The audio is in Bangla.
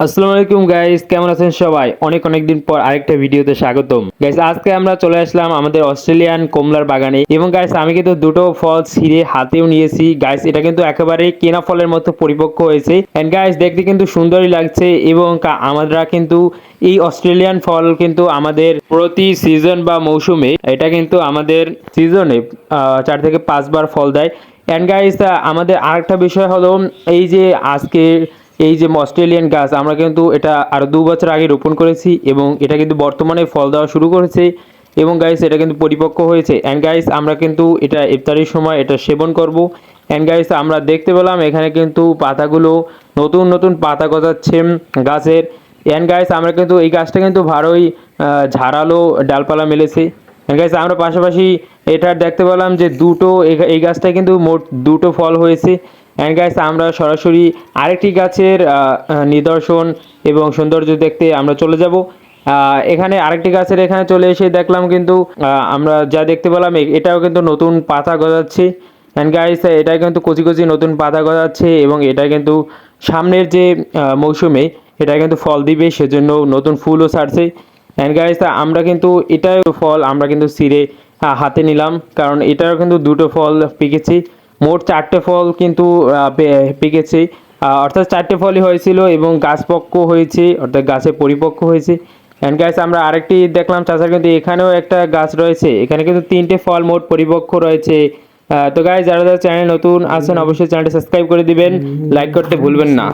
আসসালামু আলাইকুম গাইস কেমন আছেন সবাই? অনেক অনেক দিন পর আরেকটা ভিডিওতে স্বাগতম। গাইস আজকে আমরা চলে আসলাম আমাদের অস্ট্রেলিয়ান কমলার বাগানে। এবং গাইস আমি কিন্তু দুটো ফল ছিঁড়ে হাতেও নিয়েছি। গাইস এটা কিন্তু একেবারে কেনা ফলের মতো পরিপক্ক হয়েছে। এন্ড গাইস দেখতে কিন্তু সুন্দরই লাগছে। এবং আমরা কিন্তু এই অস্ট্রেলিয়ান ফল কিন্তু আমাদের প্রতি সিজন বা মৌসুমে এটা কিন্তু আমাদের সিজনে চার থেকে পাঁচবার ফল দেয়। অ্যান্ড গাইস আমাদের আরেকটা বিষয় হলো এই যে আজকে এই যে অস্ট্রেলিয়ান গাছ, আমরা কিন্তু এটা আরও দু বছর আগে রোপণ করেছি এবং এটা কিন্তু বর্তমানে ফল দেওয়া শুরু করেছে। এবং গাইস এটা কিন্তু পরিপক্ক হয়েছে। অ্যান্ড গাইস আমরা কিন্তু এটা ইফতারির সময় এটা সেবন করব। অ্যান্ড গাইস আমরা দেখতে পেলাম এখানে কিন্তু পাতাগুলো নতুন নতুন পাতা গজাচ্ছে গাছের। অ্যান্ড গাইস আমরা কিন্তু এই গাছটা কিন্তু ভালোই ঝাড়ালো ডালপালা মেলেছে। গাইস আমরা পাশাপাশি এটা দেখতে পেলাম যে দুটো, এই গাছটা কিন্তু মোট দুটো ফল হয়েছে। অ্যান্ড গাইস আমরা সরাসরি আরেকটি গাছের নিদর্শন এবং সৌন্দর্য দেখতে আমরা চলে যাব। এখানে আরেকটি গাছের এখানে চলে এসে দেখলাম কিন্তু আমরা যা দেখতে পেলাম এটাও কিন্তু নতুন পাতা গজাচ্ছে। অ্যান্ড গাইস এটা কিন্তু কচি কচি নতুন পাতা গজাচ্ছে এবং এটা কিন্তু সামনের যে মৌসুমে, এটা কিন্তু ফল দিবে, সেজন্য নতুন ফুলও ছাড়ছে। অ্যান্ড গাইস আমরা কিন্তু এটাও ফল আমরা কিন্তু সিরে হাতে নিলাম, কারণ এটারও কিন্তু দুটো ফল পেকেছি। মোট চারটে ফল কিন্তু পেকেছে। অর্থাৎ চারটে ফলই হয়েছিল এবং গাছ পক্ক হয়েছে অর্থাৎ গাছে পরিপক্ক হয়েছে। অ্যান্ড গাছ আমরা আরেকটি দেখলাম চাষার কিন্তু এখানেও একটা গাছ রয়েছে। এখানে কিন্তু তিনটে ফল মোট পরিপক্ক রয়েছে। তো গাছ যারা যারা চ্যানেল নতুন আছেন অবশ্যই চ্যানেলটি সাবস্ক্রাইব করে দিবেন। লাইক করতে ভুলবেন না।